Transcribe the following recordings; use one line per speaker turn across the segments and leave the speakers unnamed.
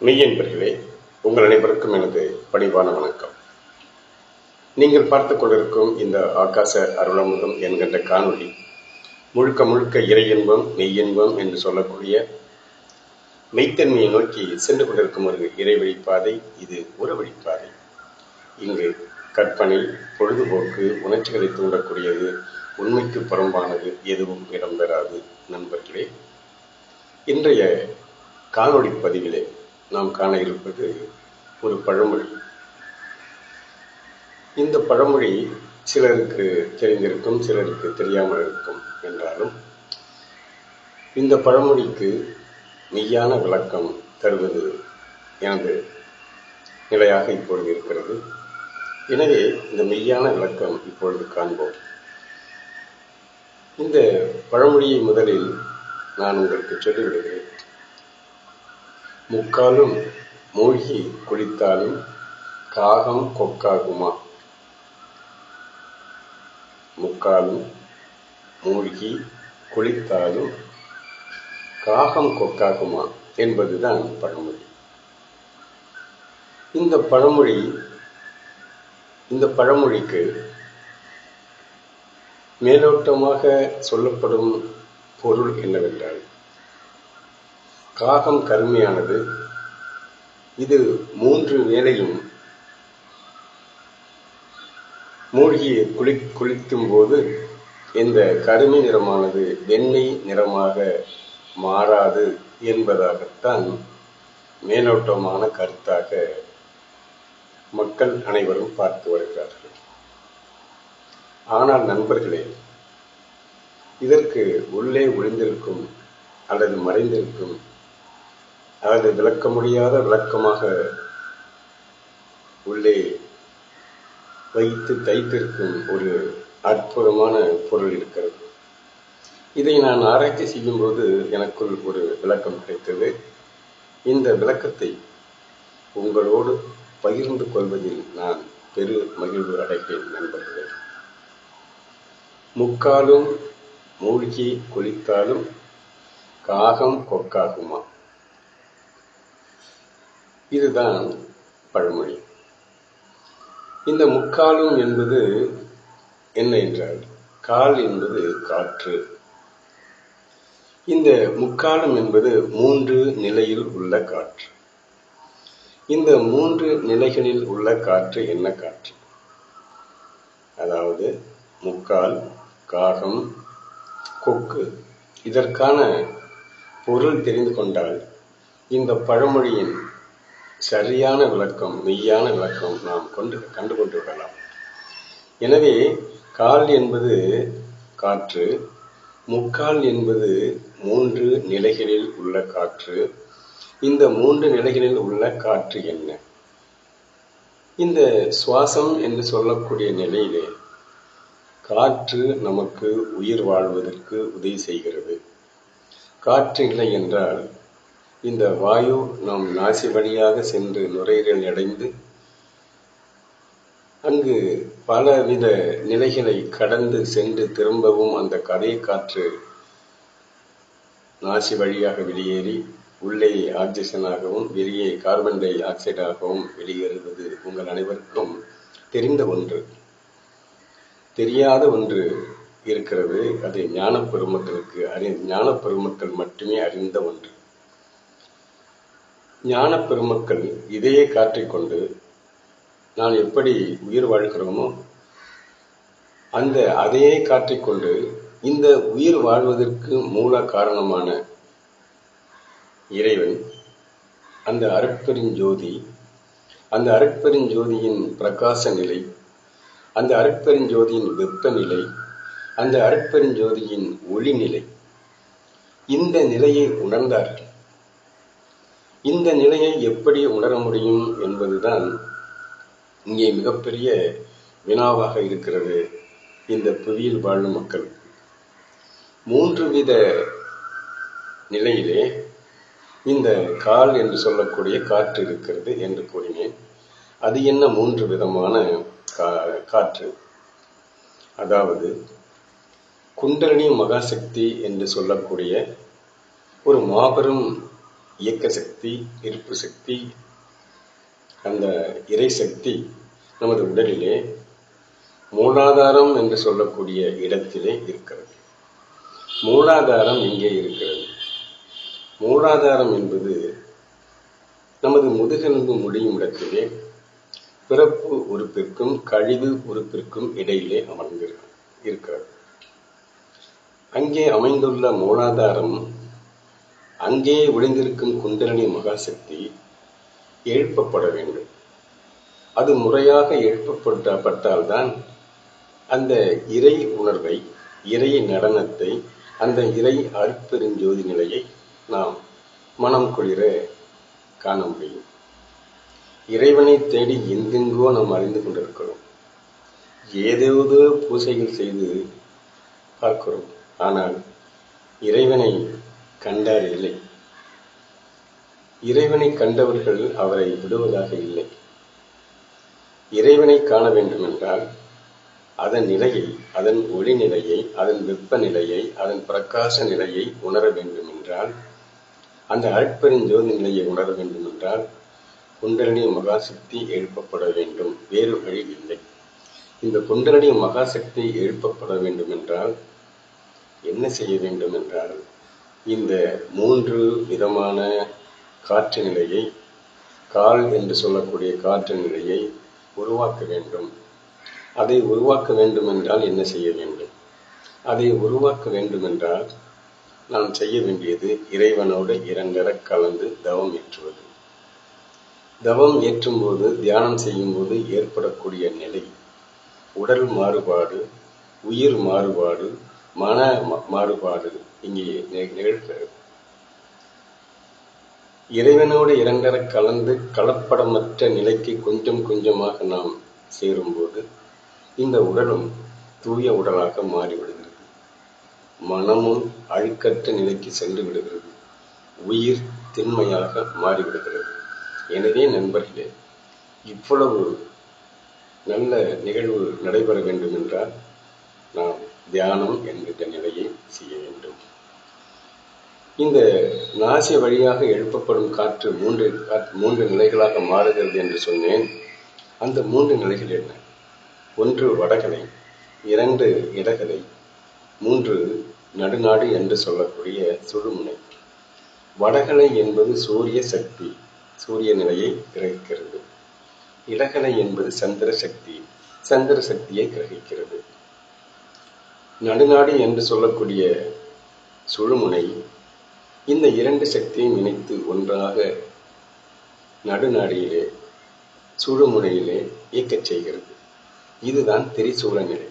மெய்யன்பர்களே உங்கள் அனைவருக்கும் எனது பணிவான வணக்கம். நீங்கள் பார்த்து கொண்டிருக்கும் இந்த ஆகாச அருளமுதம் என்கின்ற காணொளி முழுக்க முழுக்க இறை இன்பம் மெய்யின்பம் என்று சொல்லக்கூடிய மெய்த்தன்மையை நோக்கி சென்று கொண்டிருக்கும் ஒரு இறை வழிப்பாதை இது ஒரு வழிப்பாதை. இங்கு கற்பனை பொழுதுபோக்கு உணர்ச்சிகளை தூண்டக்கூடியது உண்மைக்கு புறம்பானது எதுவும் இடம்பெறாது நண்பர்களே. இன்றைய காணொளி பதிவிலே நாம் காண இருப்பது ஒரு பழமொழி. இந்த பழமொழி சிலருக்கு தெரிந்திருக்கும் சிலருக்கு தெரியாமல் இருக்கும் என்றாலும் இந்த பழமொழிக்கு மெய்யான விளக்கம் தருவது எனது நிலையாக இப்பொழுது இருக்கிறது. எனவே இந்த மெய்யான விளக்கம் இப்பொழுது காண்போம். இந்த பழமொழியை முதலில் நான் உங்களுக்கு சொல்லிவிடுகிறேன். முக்காலும் மூழ்கி குளித்தாலும் காகம் கொக்காகுமா? முக்காலும் மூழ்கி குளித்தாலும் காகம் கொக்காகுமா என்பதுதான் பழமொழி. இந்த பழமொழி இந்த பழமொழிக்கு மேலோட்டமாக சொல்லப்படும் பொருள் என்னவென்றால் காகம் கருமையானது. இது மூன்று வேளையும் மூழ்கி குளி குளிக்கும் போது இந்த கருமை நிறமானது வெண்ணெய் நிறமாக மாறாது என்பதாகத்தான் மேலோட்டமான கருத்தாக மக்கள் அனைவரும் பார்த்து வருகிறார்கள். ஆனால் நண்பர்களே இதற்கு உள்ளே ஒளிந்திருக்கும் அல்லது மறைந்திருக்கும் அது விளக்க முடியாத விளக்கமாக உள்ளே வைத்து தைத்திருக்கும் ஒரு அற்புதமான பொருள் இருக்கிறது. இதை நான் ஆராய்ச்சி செய்யும்போது எனக்குள் ஒரு விளக்கம் கிடைத்தது. இந்த விளக்கத்தை உங்களோடு பகிர்ந்து கொள்வதில் நான் பெரு மகிழ்வு அடைகிறேன் நண்பர்களே. முக்காலும் மூழ்கி குளித்தாலும் காகம் கொக்காகுமா? இதுதான் பழமொழி. இந்த முக்காலும் என்பது என்ன என்றால் கால் என்பது காற்று. இந்த முக்காலம் என்பது மூன்று நிலையில் உள்ள காற்று. இந்த மூன்று நிலைகளில் உள்ள காற்று என்ன காற்று? அதாவது முக்கால் காகம் கொக்கு. இதற்கான பொருள் தெரிந்து கொண்டால் இந்த பழமொழியின் சரியான விளக்கம் மெய்யான விளக்கம் நாம் கொண்டு கண்டு கொண்டு விடலாம் எனவே கால் என்பது காற்று முக்கால் என்பது மூன்று நிலைகளில் உள்ள காற்று. இந்த மூன்று நிலைகளில் உள்ள காற்று என்ன? இந்த சுவாசம் என்று சொல்லக்கூடிய நிலையிலே காற்று நமக்கு உயிர் வாழ்வதற்கு உதவி செய்கிறது. காற்று இல்லை என்றால் இந்த வாயு நம் நாசி வழியாக சென்று நுரையீரல் அடைந்து அங்கு பலவித நிலைகளை கடந்து சென்று திரும்பவும் அந்த கதையை காற்று நாசி வழியாக வெளியேறி உள்ளே ஆக்சிஜனாகவும் வெளியே கார்பன் டை ஆக்சைடாகவும் வெளியேறுவது உங்கள் அனைவருக்கும் தெரிந்த ஒன்று. தெரியாத ஒன்று இருக்கிறது. அது ஞான பெருமக்களுக்கு அறி ஞான பெருமக்கள் மட்டுமே அறிந்த ஒன்று. ஞான பெருமக்கள் இதையே காற்றிக்கொண்டு நான் எப்படி உயிர் வாழ்கிறோமோ அந்த அதையே காற்றிக்கொண்டு இந்த உயிர் வாழ்வதற்கு மூல காரணமான இறைவன் அந்த அருட்பெருஞ்சோதி அந்த அருட்பெருஞ்சோதியின் பிரகாச நிலை அந்த அருட்பெருஞ்சோதியின் வெப்பநிலை அந்த அருட்பெருஞ்சோதியின் ஒளிநிலை இந்த நிலையை உணர்ந்தார்கள். இந்த நிலையை எப்படி உணர முடியும் என்பதுதான் இங்கே மிகப்பெரிய வினாவாக இருக்கிறது இந்த புவியில் வாழும் மக்கள். மூன்று வித நிலையிலே இந்த கால் என்று சொல்லக்கூடிய காற்று இருக்கிறது என்று கூறினேன். அது என்ன மூன்று விதமான கா- காற்று? அதாவது குண்டலினி மகாசக்தி என்று சொல்லக்கூடிய ஒரு மாபெரும் இயக்க சக்தி இருப்பு சக்தி அந்த இறை சக்தி நமது உடலிலே மூலாதாரம் என்று சொல்லக்கூடிய இடத்திலே இருக்கிறது. மூலாதாரம் எங்கே இருக்கிறது. மூலாதாரம் என்பது நமது முதுகெலும்பு முடியும் இடத்திலே பிறப்பு உறுப்பிற்கும் கழிவு உறுப்பிற்கும் இடையிலே அமர்ந்திருக்கிறது இருக்கிறது. அங்கே அமைந்துள்ள மூலாதாரம் அங்கே ஒளிந்திருக்கும் குண்டலினி மகாசக்தி எழுப்பப்பட வேண்டும். அது முறையாக எழுப்பப்பட்டால்தான் அந்த இறை உணர்வை இறை நடனத்தை அந்த இறை அற்பெருஞ்சோதி நிலையை நாம் மனம் குளிர காண முடியும். இறைவனை தேடி எங்கெங்கோ நாம் அறிந்து கொண்டிருக்கிறோம். ஏதேதோ பூசைகள் செய்து பார்க்கிறோம். ஆனால் இறைவனை கண்டார் இல்லை. இறைவனை கண்டவர்கள் அவரை விடுவதாக இல்லை. இறைவனை காண வேண்டும் என்றால் அதன் நிலையை அதன் ஒளி நிலையை அதன் வெப்பநிலையை அதன் பிரகாச நிலையை உணர வேண்டும் என்றால் அந்த அற்பெருஞ்சோதி நிலையை உணர வேண்டும் என்றால் குண்டலினி மகாசக்தி எழுப்பப்பட வேண்டும். வேறு வழி இல்லை. இந்த குண்டலினி மகாசக்தி எழுப்பப்பட வேண்டும் என்றால் என்ன செய்ய வேண்டும் என்றால் இந்த மூன்று விதமான காற்று நிலையை கால் என்று சொல்லக்கூடிய காற்று நிலையை உருவாக்க வேண்டும். அதை உருவாக்க வேண்டும் என்றால் என்ன செய்ய வேண்டும்? அதை உருவாக்க வேண்டும் என்றால் நாம் செய்ய வேண்டியது இறைவனோடு இரண்டர கலந்து தவம் ஏற்றுவது. தவம் ஏற்றும் போது தியானம் செய்யும்போது ஏற்படக்கூடிய நிலை உடல் மாறுபாடு உயிர் மாறுபாடு மன மாறுபாடு இங்கே நிகழ்கிறது. இறைவனோடு இரண்டர கலந்து கலப்படமற்ற நிலைக்கு கொஞ்சம் கொஞ்சமாக நாம் சேரும்போது இந்த உடலும் தூய உடலாக மாறிவிடுகிறது. மனமும் அழுக்கற்ற நிலைக்கு சென்று விடுகிறது. உயிர் திண்மையாக மாறிவிடுகிறது. எனவே நண்பர்களே இவ்வளவு நல்ல நிகழ்வு நடைபெற வேண்டும் என்றால் நாம் தியானம் என்கின்ற நிலையை செய்ய வேண்டும். இந்த நாசி வழியாக எழுப்பப்படும் காற்று மூன்று மூன்று நிலைகளாக மாறுகிறது என்று சொன்னேன். அந்த மூன்று நிலைகள் என்ன? ஒன்று வடகலை இரண்டு இடகலை மூன்று நடுநாடு என்று சொல்லக்கூடிய சுழுமுனை. வடகலை என்பது சூரிய சக்தி சூரிய நிலையை கிரகிக்கிறது. இடகலை என்பது சந்திர சக்தி சந்திர சக்தியை கிரகிக்கிறது. நடுநாடு என்று சொல்லக்கூடிய சுழுமுனை இந்த இரண்டு சக்தியும் இணைத்து ஒன்றாக நடுநாடியிலே சுழுமுனையிலே இயக்கச் செய்கிறது. இதுதான் திரிசூல நிலை.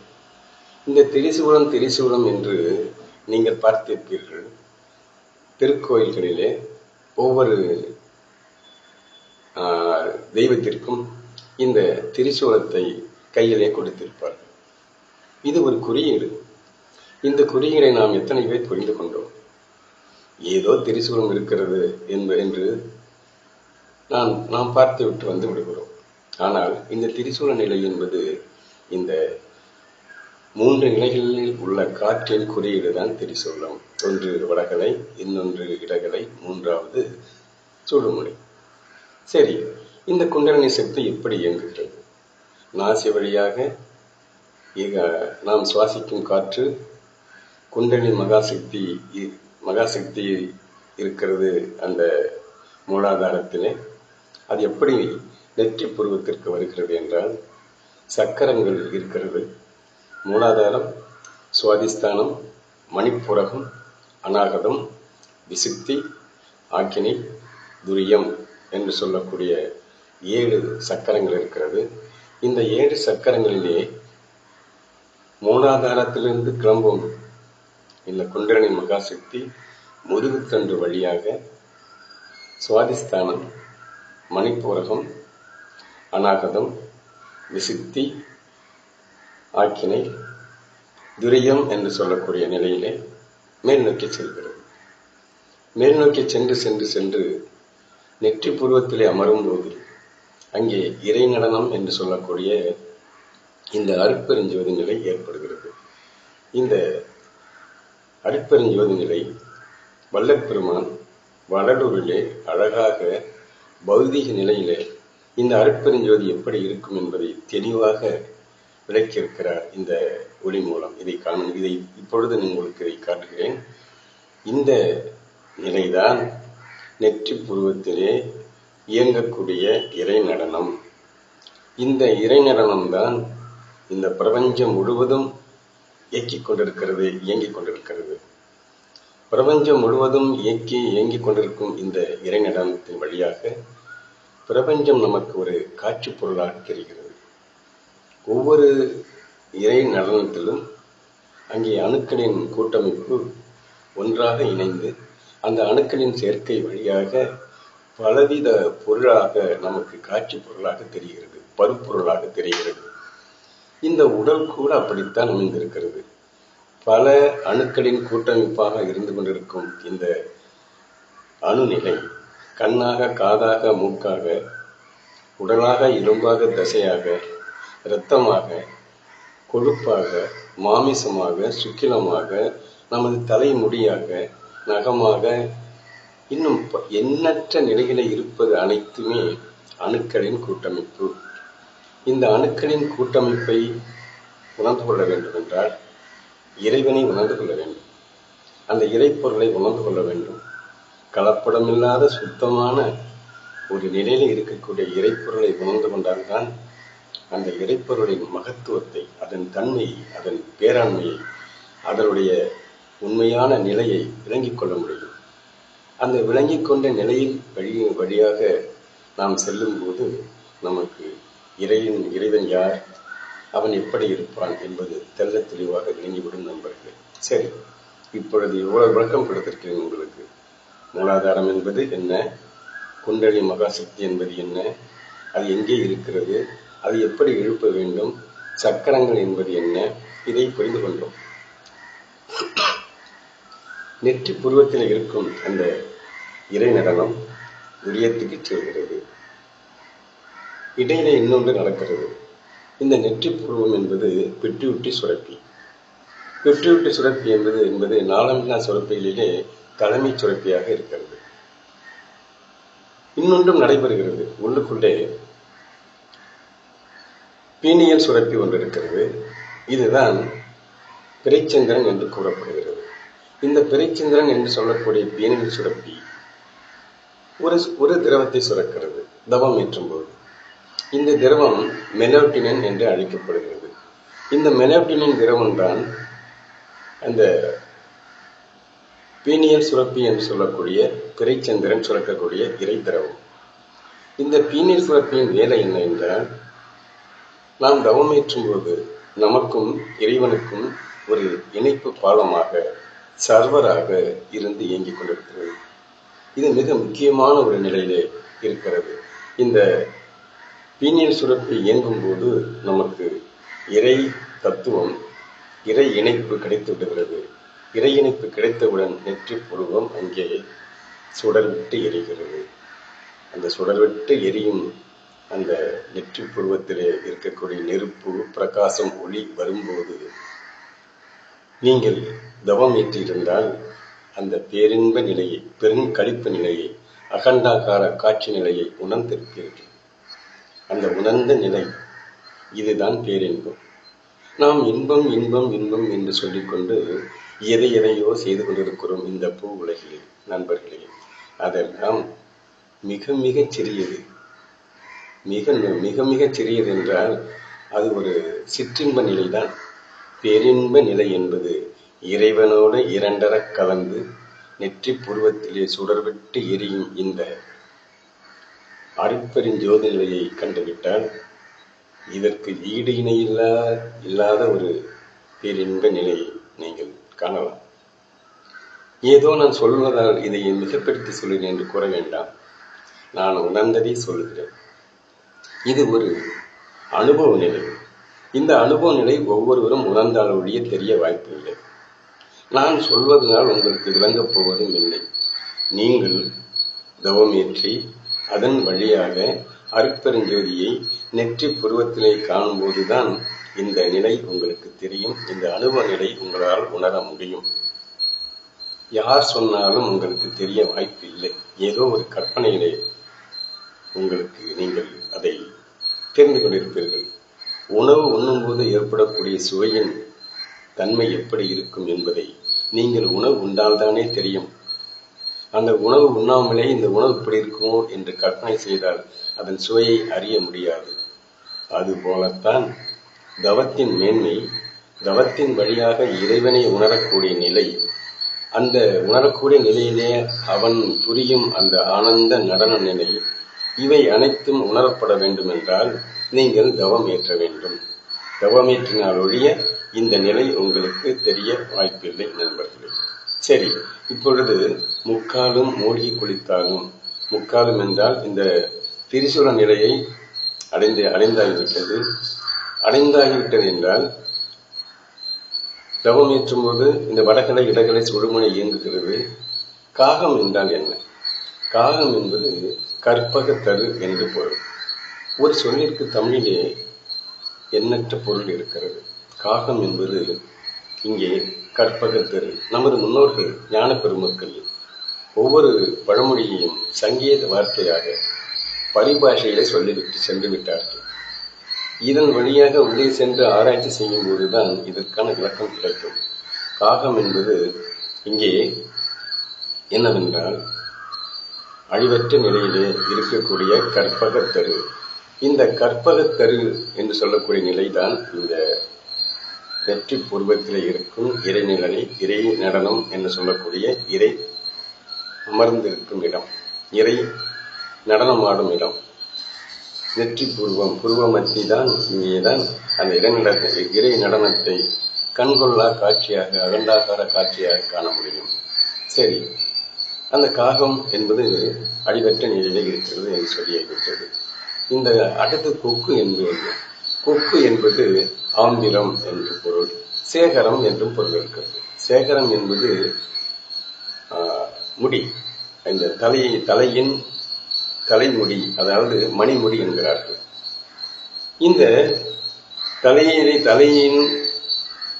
இந்த திரிசூலம் திரிசூலம் என்று நீங்கள் பார்த்திருப்பீர்கள். திருக்கோயில்களிலே ஒவ்வொரு தெய்வத்திற்கும் இந்த திரிசூலத்தை கையிலே கொடுத்திருப்பார்கள். இது ஒரு குறியீடு. இந்த குறியீடை நாம் எத்தனை பேர் புரிந்து கொண்டோம்? ஏதோ திரிசூலம் இருக்கிறது என்ப என்று நாம் நாம் பார்த்து விட்டு வந்து விடுகிறோம். ஆனால் இந்த திரிசூல நிலை என்பது இந்த மூன்று நிலைகளில் உள்ள காற்றின் குறியீடு தான் திரிசூலம். ஒன்று வடகலை இன்னொன்று இடகலை மூன்றாவது சுடுமொழி சரி இந்த குண்டலினி சக்தி எப்படி இயங்குகிறது? நாசி வழியாக நாம் சுவாசிக்கும் காற்று குண்டலினி மகாசக்தி மகாசக்தி இருக்கிறது அந்த மூலாதாரத்திலே அது எப்படி நெற்றி புருவத்திற்கு வருகிறது என்றால் சக்கரங்கள் இருக்கிறது. மூலாதாரம் சுவாதிஸ்தானம் மணிப்புரகம் அநாகதம் விசுக்தி ஆக்கினி துரியம் என்று சொல்லக்கூடிய ஏழு சக்கரங்கள் இருக்கிறது. இந்த ஏழு சக்கரங்களிலே மூலாதாரத்திலிருந்து கிளம்பும் இந்த குண்டரணி மகாசக்தி முதுகுத்தண்டு வழியாக சுவாதிஸ்தானம் மணிப்பூரகம் அநாகதம் விசித்தி ஆக்கினை துரியம் என்று சொல்லக்கூடிய நிலையிலே மேல் நோக்கி செல்கிறது. மேல் நோக்கி சென்று சென்று சென்று நெற்றி பூர்வத்திலே அமரும் போது அங்கே இறை நடனம் என்று சொல்லக்கூடிய இந்த அருட்பெருஞ்சோதி நிலை ஏற்படுகிறது. இந்த அருட்பெருஞ்சோதி நிலை வல்லப்பெருமான் வடலூரிலே அழகாக பௌதிக நிலையிலே இந்த அருட்பெருஞ்சோதி எப்படி இருக்கும் என்பதை தெளிவாக விளக்கியிருக்கிறார் இந்த ஒளி மூலம். இதை காணும் இதை இப்பொழுது உங்களுக்கு இதை காட்டுகிறேன். இந்த நிலைதான் நெற்றி புருவத்திலே இயங்கக்கூடிய இறை நடனம். இந்த இறை நடனம்தான் இந்த பிரபஞ்சம் முழுவதும் இயக்கிக் கொண்டிருக்கிறது இயங்கிக் கொண்டிருக்கிறது. பிரபஞ்சம் முழுவதும் இயக்கி இயங்கிக் கொண்டிருக்கும் இந்த இறை நடனத்தின் வழியாக பிரபஞ்சம் நமக்கு ஒரு காட்சி பொருளாக தெரிகிறது. ஒவ்வொரு இறை நடனத்திலும் அங்கே அணுக்களின் கூட்டமைப்பு ஒன்றாக இணைந்து அந்த அணுக்களின் சேர்க்கை வழியாக பலவித பொருளாக நமக்கு காட்சி பொருளாக தெரிகிறது பருப்பொருளாக தெரிகிறது. இந்த உடல் கூட அப்படித்தான் அமைந்திருக்கிறது. பல அணுக்களின் கூட்டமைப்பாக இருந்து கொண்டிருக்கும் இந்த அணுநிலை கண்ணாக காதாக மூக்காக உடலாக எலும்பாக தசையாக இரத்தமாக கொழுப்பாக மாமிசமாக சுக்கிலமாக நமது தலைமுடியாக நகமாக இன்னும் ப- எண்ணற்ற நிலைகளை இருப்பது அனைத்துமே அணுக்களின் கூட்டமைப்பு. இந்த அணுக்களின் கூட்டமைப்பை உணர்ந்து கொள்ள வேண்டும் என்றால் இறைவனை உணர்ந்து கொள்ள வேண்டும். அந்த இறைப்பொருளை உணர்ந்து கொள்ள வேண்டும். கலப்படமில்லாத சுத்தமான ஒரு நிலையில் இருக்கக்கூடிய இறைப்பொருளை உணர்ந்து கொண்டால்தான் அந்த இறைப்பொருளின் மகத்துவத்தை அதன் தன்மையை அதன் பேராண்மையை அதனுடைய உண்மையான நிலையை விளங்கிக் கொள்ள முடியும். அந்த விளங்கிக் கொண்ட நிலையில் வழி வழியாக நாம் செல்லும்போது நமக்கு இறையின் இறைவன் யார்? அவன் எப்படி இருப்பான் என்பது தெள்ள தெளிவாக விளங்கிவிடும் நண்பர்களே. சரி இப்பொழுது இவ்வளவு விளக்கம் கொடுத்திருக்கிறேன் உங்களுக்கு. மூலாதாரம் என்பது என்ன? குண்டலி மகாசக்தி என்பது என்ன? அது எங்கே இருக்கிறது? அது எப்படி எழுப்ப வேண்டும்? சக்கரங்கள் என்பது என்ன? இதை புரிந்து கொண்டோம். நெற்றி புருவத்தில் இருக்கும் அந்த இறை நடனம் விரியத்துக்கு செல்கிறது. இடையில இன்னொன்று நடக்கிறது. இந்த நெற்றி புருவம் என்பது பிட்யூட்டி சுரப்பி. பிட்யூட்டி சுரப்பி என்பது என்பது நாளமில்லா சுரப்பிகளிலே தலைமை சுரப்பியாக இருக்கிறது. இன்னொன்றும் நடைபெறுகிறது. உள்ளுக்குள்ளே பீனியல் சுரப்பி ஒன்று இருக்கிறது. இதுதான் பிறைச்சந்திரன் என்று கூறப்படுகிறது. இந்த பிறைச்சந்திரன் என்று சொல்லக்கூடிய பீனியல் சுரப்பி ஒரு ஒரு திரவத்தை சுரக்கிறது. தவம் ஏற்றும்போது. இந்த திரவம் மெலோட்டினன் என்று அழைக்கப்படுகிறது. இந்த மெலோட்டினின் திரவம் தான் அந்த பீனியல் சுரப்பி என்று சொல்லக்கூடிய பிறைச்சந்திரன் சுரக்கக்கூடிய இறை திரவம். இந்த பீனியல் சுரப்பியின் வேலை என்ன என்றால் நாம் தவமேற்றும் போது நமக்கும் இறைவனுக்கும் ஒரு இணைப்பு பாலமாக சர்வராக இருந்து இயங்கிக் கொண்டிருக்கிறது. இது மிக முக்கியமான ஒரு நிலையிலே இருக்கிறது. இந்த பீனியல் சுரப்பி இயங்கும் போது நமக்கு இறை தத்துவம் இறை இணைப்பு கிடைத்து விடுகிறது இறை இணைப்பு கிடைத்தவுடன் நெற்றி புருவம் அங்கே சுடர்விட்டு எரிகிறது. அந்த சுடர்விட்டு எரியும் அந்த நெற்றி புருவத்திலே இருக்கக்கூடிய நெருப்பு பிரகாசம் ஒளி வரும்போது நீங்கள் தவம் ஏற்றிருந்தால் அந்த பேரின்ப நிலையை பெருங்கழிப்பு நிலையை அகண்டாகார காட்சி நிலையை உணர்ந்திருப்பீர்கள். அந்த உணர்ந்த நிலை. இதுதான் பேரின்பம். நாம் இன்பம் இன்பம் இன்பம் என்று சொல்லிக்கொண்டு எதை எதையோ செய்து கொண்டிருக்கிறோம் இந்த பூ உலகிலே நண்பர்களே. அதெல்லாம் மிக மிகச் சிறியது. மிக மிக மிக சிறியது என்றால் அது ஒரு சிற்றின்ப நிலைதான். பேரின்ப நிலை என்பது இறைவனோடு இரண்டற கலந்து நெற்றி புருவத்திலே சுடர்விட்டு எரியும் இந்த அருட்பெருஞ்சோதி நிலையை கண்டுவிட்டால் இதற்கு ஈடு இணை இல்லா இல்லாத ஒரு பேரின்ப நிலையை நீங்கள் காணலாம். ஏதோ நான் சொல்வதால் இதை மிகப்படுத்தி சொல்கிறேன் என்று கூற வேண்டாம். நான் உணர்ந்ததை சொல்லுகிறேன். இது ஒரு அனுபவ நிலை. இந்த அனுபவ நிலை ஒவ்வொருவரும் உணர்ந்தால் ஒழிய தெரிய வாய்ப்பு இல்லை. நான் சொல்வதனால் உங்களுக்கு விளங்கப் போவதும் இல்லை. நீங்கள் தவமேற்றி அதன் வழியாக அருட்பெருஞ்சோதியை நெற்றி புருவத்திலே காணும்போதுதான் இந்த நிலை உங்களுக்கு தெரியும். இந்த அனுபவ நிலை உங்களால் உணர முடியும். யார் சொன்னாலும் உங்களுக்கு தெரிய வாய்ப்பு இல்லை. ஏதோ ஒரு கற்பனையிலே உங்களுக்கு நீங்கள் அதை தெரிந்து கொண்டிருப்பீர்கள். உணவு உண்ணும்போது ஏற்படக்கூடிய சுவையின் தன்மை எப்படி இருக்கும் என்பதை நீங்கள் உணவு உண்டால்தானே தெரியும். அந்த உணவு உண்ணாமலே இந்த உணவு இப்படி இருக்குமோ என்று கற்பனை செய்தால் அதன் சுவையை அறிய முடியாது. அதுபோலத்தான் தவத்தின் மேன்மை தவத்தின் வழியாக இறைவனை உணரக்கூடிய நிலை. அந்த உணரக்கூடிய நிலையிலே அவன் புரியும் அந்த ஆனந்த நடன நிலை. இவை அனைத்தும் உணரப்பட வேண்டும் என்றால் நீங்கள் தவம் ஏற்ற வேண்டும். தவமேற்றினால் ஒழிய இந்த நிலை உங்களுக்கு தெரிய வாய்ப்பில்லை நண்பர்களே. சரி இப்பொழுது முக்காலும் மூழ்கி குளித்தாலும். முக்காலும் என்றால் இந்த திரிசூல நிலையை அடைந்து அடைந்தாகிவிட்டது. அடைந்தாகிவிட்டது என்றால் தவம் ஏற்றும் போது இந்த வடகலை இடகலை சுடுமுனை இயங்குகிறது. காகம் என்றால் என்ன? காகம் என்பது கற்பக தரு என்று பொருள். ஒரு சொல்லிற்கு தமிழிலே எண்ணற்ற பொருள் இருக்கிறது. காகம் என்பது இங்கே கற்பகத்தரு நமது முன்னோர்கள் ஞான பெருமக்கள் ஒவ்வொரு பழமொழியையும் சங்கீத வார்த்தையாக பரிபாஷையிலே சொல்லிவிட்டு சென்று விட்டார்கள் இதன் வழியாக உள்ளே சென்று ஆராய்ச்சி செய்யும் போதுதான் இதற்கான விளக்கம் கிடைக்கும். காகம் என்பது இங்கே என்னவென்றால் அழிவற்ற நிலையிலே இருக்கக்கூடிய கற்பகத்தரு இந்த கற்பகத்தரு என்று சொல்லக்கூடிய நிலைதான் இந்த வெற்றி பூர்வத்தில் இருக்கும் இறைநிலை இறை நடனம் என்று சொல்லக்கூடிய இறை அமர்ந்திருக்கும் இடம். இறை நடனமாடும் இடம். நெற்றி பூர்வம். புருவமத்தி தான் இங்கேதான் அந்த இறைநட இறை நடனத்தை கண்கொள்ளா காட்சியாக அகண்டாகார காட்சியாக காண முடியும். சரி. அந்த காகம் என்பது அடிவற்ற நிலையில் இருக்கிறது என்று சொல்லியிருக்கிறது இந்த அடுத்த கொக்கு என்பது கொப்பு என்பது ஆந்திரம் என்று பொருள். சேகரம் என்றும் பொருள் இருக்கிறது. சேகரம் என்பது முடி. இந்த தலை தலையின் தலைமுடி அதாவது மணிமுடி என்கிறார்கள். இந்த தலையினை தலையின்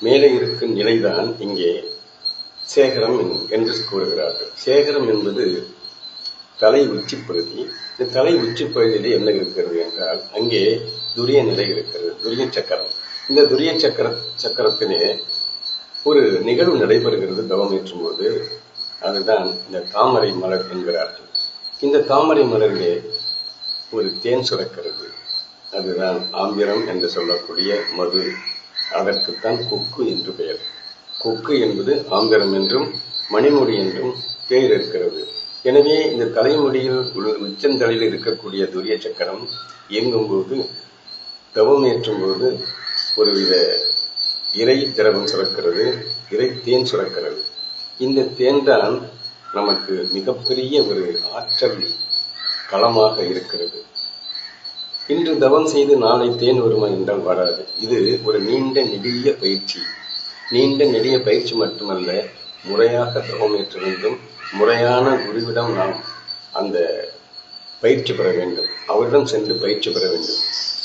மேலே இருக்கும் நிலைதான் இங்கே சேகரம் என்று கூறுகிறார்கள். சேகரம் என்பது தலை உச்சி பகுதி. இந்த தலை உச்சி பகுதியில் என்ன இருக்கிறது என்றால் அங்கே துரிய நிலை இருக்கிறது துரிய சக்கரம். இந்த துரிய சக்கர சக்கரத்திலே ஒரு நிகழ்வு நடைபெறுகிறது தவம் ஏற்றும் போது அதுதான் இந்த தாமரை மலர் என்கிறார்கள் இந்த தாமரை மலரிலே ஒரு தேன் சுரக்கிறது. அதுதான் ஆம்பிரம் என்று சொல்லக்கூடிய மது. அதற்குத்தான் கொக்கு என்று பெயர். கொக்கு என்பது ஆம்பிரம் என்றும் மணிமுடி என்றும் பெயர் இருக்கிறது. எனவே இந்த தலைமுடியில் உச்சந்தலையில் இருக்கக்கூடிய துரிய சக்கரம் இயங்கும் போது தவம் ஏற்றும் போது ஒருவித இறை திரவம் சுரக்கிறது இறை தேன் சுரக்கிறது. இந்த தேன் தான் நமக்கு மிகப்பெரிய ஒரு ஆற்றல் களமாக இருக்கிறது. இன்று தவம் செய்து நாளை தேன் வருமா என்றால் வராது. இது ஒரு நீண்ட நெடிய பயிற்சி. நீண்ட நெடிய பயிற்சி மட்டுமல்ல முறையாக தவம் ஏற்ற வேண்டும். முறையான குருவிடம் நாம் அந்த பயிற்சி பெற வேண்டும். அவரிடம் சென்று பயிற்சி பெற வேண்டும்.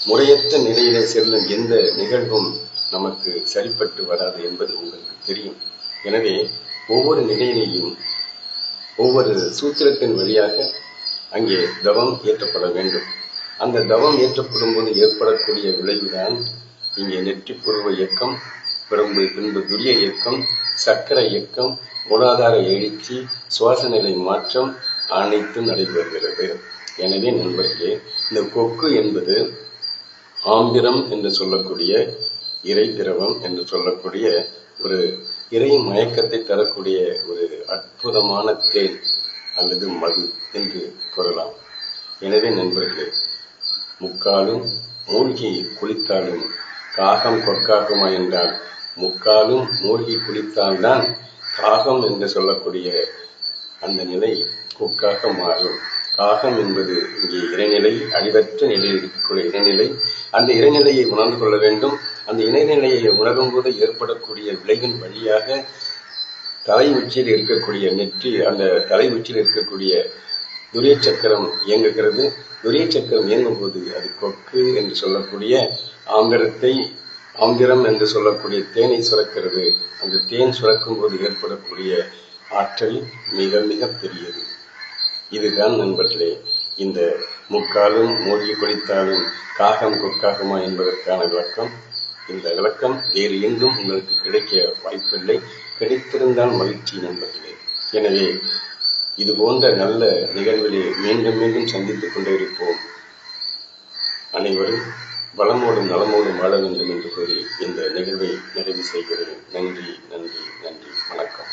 முறையற்ற நிலையிலே செல்லும் எந்த நிகழ்வும் நமக்கு சரிப்பட்டு வராது என்பது உங்களுக்கு தெரியும். எனவே ஒவ்வொரு நிலையிலேயும் ஒவ்வொரு சூத்திரத்தின் வழியாக அங்கே தவம் ஏற்றப்பட வேண்டும். அந்த தவம் ஏற்றப்படும் போது ஏற்படக்கூடிய விளைவுதான் இங்கே நெற்றி பூர்வ இயக்கம் பிறம்பு பின்பு துரிய இயக்கம் சக்கர இயக்கம் மூலாதார எழுச்சி சுவாச நிலை மாற்றம் அனைத்தும் நடைபெறுகிறது. எனவே நண்பர்களே இந்த கொக்கு என்பது ஆம்பிரம் என்று சொல்லக்கூடிய இறை திரவம் என்று சொல்லக்கூடிய ஒரு இறை மயக்கத்தை தரக்கூடிய ஒரு அற்புதமான தேன் அல்லது மது என்று கூறலாம். எனவே நண்பர்களே முக்காலும் மூழ்கி குளித்தாலும் காகம் கொக்காகுமா முக்காலும் மூழ்கி குளித்தால்தான் காகம் என்று சொல்லக்கூடிய அந்த நிலை கொக்காக மாறும். காகம் என்பது இங்கே இறைநிலை அழிவற்ற நிலையில் இருக்கக்கூடிய இறைநிலை அந்த இறைநிலையை உணர்ந்து கொள்ள வேண்டும். அந்த இணைநிலையை உணரும் போது ஏற்படக்கூடிய விளைவின் வழியாக தலை உச்சியில் இருக்கக்கூடிய நெற்றி அந்த தலை உச்சியில் இருக்கக்கூடிய துரிய சக்கரம் இயங்குகிறது. துரிய சக்கரம் இயங்கும் போது அது கொக்கு என்று சொல்லக்கூடிய ஆந்திரத்தை ஆந்திரம் என்று சொல்லக்கூடிய தேனை சுரக்கிறது. அந்த தேன் சுரக்கும் போது ஏற்படக்கூடிய ஆற்றல் மிக மிக பெரியது. இதுதான் நண்பர்களே இந்த முக்காலும் மூழ்கி குடித்தாலும் காகம் கொக்காகுமா என்பதற்கான விளக்கம். இந்த விளக்கம் வேறு எங்கும் உங்களுக்கு கிடைக்க வாய்ப்பில்லை. கிடைத்திருந்தால் மகிழ்ச்சி நண்பர்களே. எனவே இது போன்ற நல்ல நிகழ்வுகளை மீண்டும் மீண்டும் சந்தித்துக் கொண்டே இருப்போம் அனைவரும் வளமோடும் நலமோடும் வாழ வேண்டும் என்று கூறி இந்த நிகழ்வை நிறைவு செய்கிறேன். நன்றி நன்றி நன்றி. வணக்கம்.